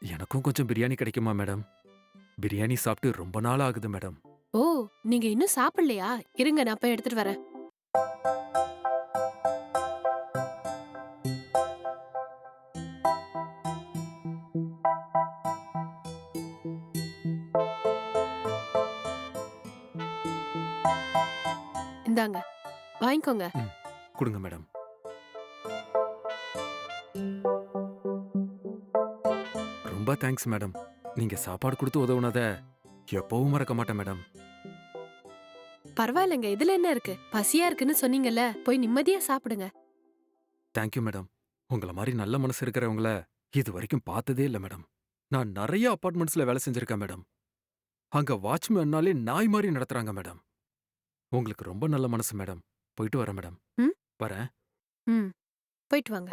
எனக்கும் கொஞ்சம் பிரியாணி கிடைக்குமா மேடம்? பிரியாணி சாப்பிட்டு ரொம்ப நாள் ஆகுது மேடம். ஓ நீங்க இன்னும் சாப்பிடலையா? இருங்க நான் போய் எடுத்துட்டு வரேன். இந்தாங்க வாங்கிக்கோங்க. கொடுங்க மேடம். ரொம்ப தேங்க்ஸ் மேடம் நீங்க சாப்பாடு கொடுத்து உதவுனத எப்பவும் மறக்க மாட்டேன் மேடம் பரவாயில்லைங்க. இதுல என்ன இருக்கு? பசியா இருக்குன்னு சொன்னீங்கல்ல. போய் நிம்மதியா சாப்பிடுங்க. தேங்க்யூ மேடம் உங்கள மாதிரி நல்ல மனசு இருக்கிறவங்கள இது வரைக்கும் பார்த்ததே இல்ல மேடம் நான் நிறைய அபார்ட்மெண்ட்ஸ்ல வேலை செஞ்சிருக்கேன் மேடம் அங்க வாட்ச்மேன்னாலே நாய் மாதிரி நடத்துறாங்க மேடம் உங்களுக்கு ரொம்ப நல்ல மனசு மேடம் போயிட்டு வரேன் மேடம்? வரேன். ம். போயிட்டு வாங்க.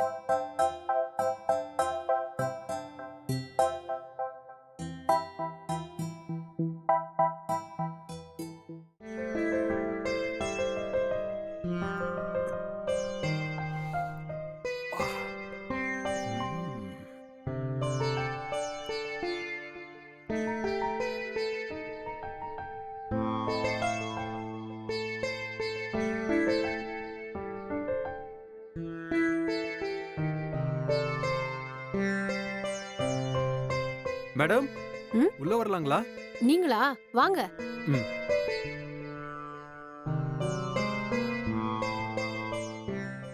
மேடம்? உள்ள வரலாங்களா? நீங்களா? வாங்க.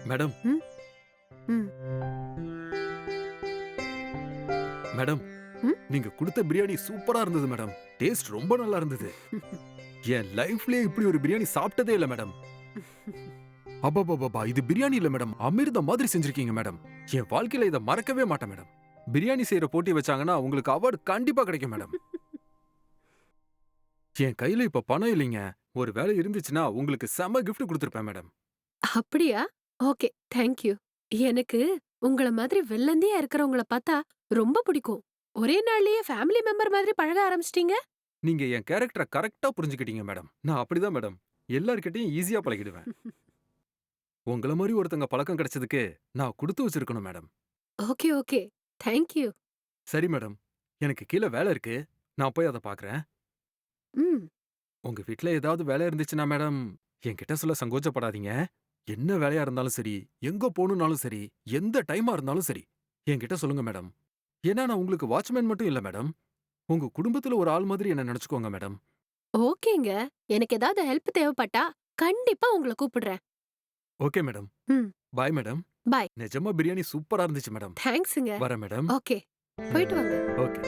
மேடம். மேடம்? நீங்க கொடுத்த பிரியாணி சூப்பரா இருந்தது மேடம். டேஸ்ட் ரொம்ப நல்லா இருந்தது. என் லைஃப்லயே இப்படி ஒரு பிரியாணி சாப்பிட்டதே இல்ல மேடம். அப்பா இது பிரியாணி இல்ல மேடம். அமிர்தம் மாதிரி செஞ்சிருக்கீங்க மேடம். என் வாழ்க்கையில இதை மறக்கவே மாட்டேன் மேடம். பிரியாணி செய்யற போட்டி வச்சாங்கன்னா உங்களுக்கு அவார்டு கண்டிப்பா கிடைக்கும் மேடம் என் கையில இப்ப பணம் இல்லைங்க. ஒரு வேலை இருந்துச்சுன்னா உங்களுக்கு செம gift கொடுத்துருப்பேன் மேடம் அப்படியா? ஓகே தேங்க்யூ எனக்கு உங்கள மாதிரி வெள்ளந்தியா இருக்கிறவங்கள பார்த்தா ரொம்ப பிடிக்கும். ஒரே நாள்லயே ஃபேமிலி மெம்பர் மாதிரி பழக ஆரம்பிச்சிட்டீங்க? நீங்க என் கேரக்டரை கரெக்டா புரிஞ்சுக்கிட்டீங்க மேடம் நான் அப்படிதான் மேடம் எல்லார்கிட்டயும் ஈஸியா பழகிடுவேன். உங்கள மாதிரி ஒருத்தங்க பழக்கம் கிடைச்சதுக்கு நான் கொடுத்து வச்சிருக்கணும் madam okay okay. Thank you சரி மேடம். எனக்கு கீழே வேலை இருக்கு. நான் போய் அதை பார்க்கறேன் ம். உங்க வீட்ல ஏதாவது வேலை இருந்துச்சுன்னா மேடம் என்கிட்ட சொல்ல சங்கோச்சப்படாதீங்க என்ன வேலையா இருந்தாலும் சரி எங்க போகணும்னாலும் சரி எந்த டைமா இருந்தாலும் சரி என்கிட்ட சொல்லுங்க மேடம். ஏன்னா நான் உங்களுக்கு வாட்ச்மேன் மட்டும் இல்ல மேடம். உங்க குடும்பத்துல ஒரு ஆள் மாதிரி என்ன நினைச்சுக்கோங்க மேடம். ஓகேங்க. எனக்கு ஏதாவது ஹெல்ப் தேவைப்பட்டா கண்டிப்பா உங்களை கூப்பிடுறேன். Okay madam. ம். Bye madam Bye. நிஜமா பிரியாணி சூப்பரா இருந்துச்சு மேடம் தேங்க்ஸுங்க வரேன் மேடம் ஓகே போயிட்டு வாங்க. ஓகே